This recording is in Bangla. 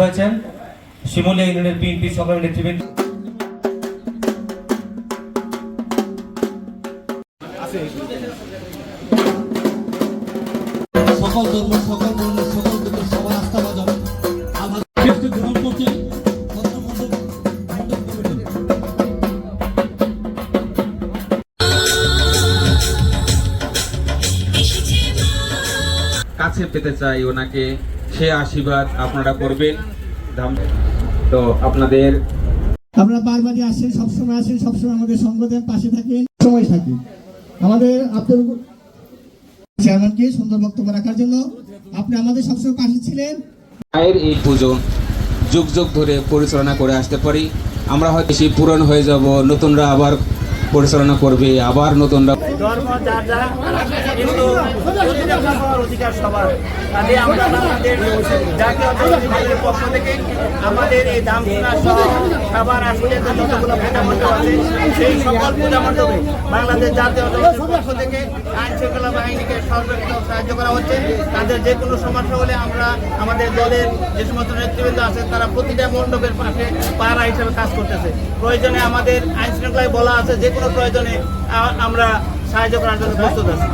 হয়েছেন শিমুলিয়া ইউনিয়নের বিএনপি সংগ্রামী নেতৃবৃন্দ। সকল ধর্ম সকল বর্ণ সকল লোকের সবার আস্থাভাজন আমার কৃষ্ণ গ্রহণ করছেন ভদ্রমণ্ডপ মণ্ডপ কমিটি কাছে পেতে চাই ওনাকে। সে আশীর্বাদ আপনারা করবেন। তো আপনাদের আপনারা বারবারই আসেন সবসময় আসেন সবসময় আমাদের সঙ্গ দেন পাশে থাকেন সময় থাকি। আমাদের আপনার চেয়ারম্যানকে সুন্দর বক্তব্য রাখার জন্য আপনি আমাদের সবসময় পাশে ছিলেন। মায়ের এই পুজো যুগ যুগ ধরে পরিচালনা করে আসতে পারি। আমরা হয়তো বেশি পূরণ হয়ে যাব নতুনরা আবার পরিচালনা করবে, আবার নতুন ধর্ম যার কিন্তু অধিকার সবার। আমাদের এই আসলে সেই বাংলাদেশ জাতীয় থেকে আইন শৃঙ্খলা বাহিনীকে সাহায্য করা হচ্ছে। তাদের যে কোনো সমস্যা হলে আমরা আমাদের দলের যে সমস্ত তারা প্রতিটা মণ্ডপের পাশে পাড়া হিসেবে কাজ করতেছে। প্রয়োজনে আমাদের আইন শৃঙ্খলায় বলা আছে, যে কোনো প্রয়োজনে আমরা সাহায্য করার জন্য প্রস্তুত আছি।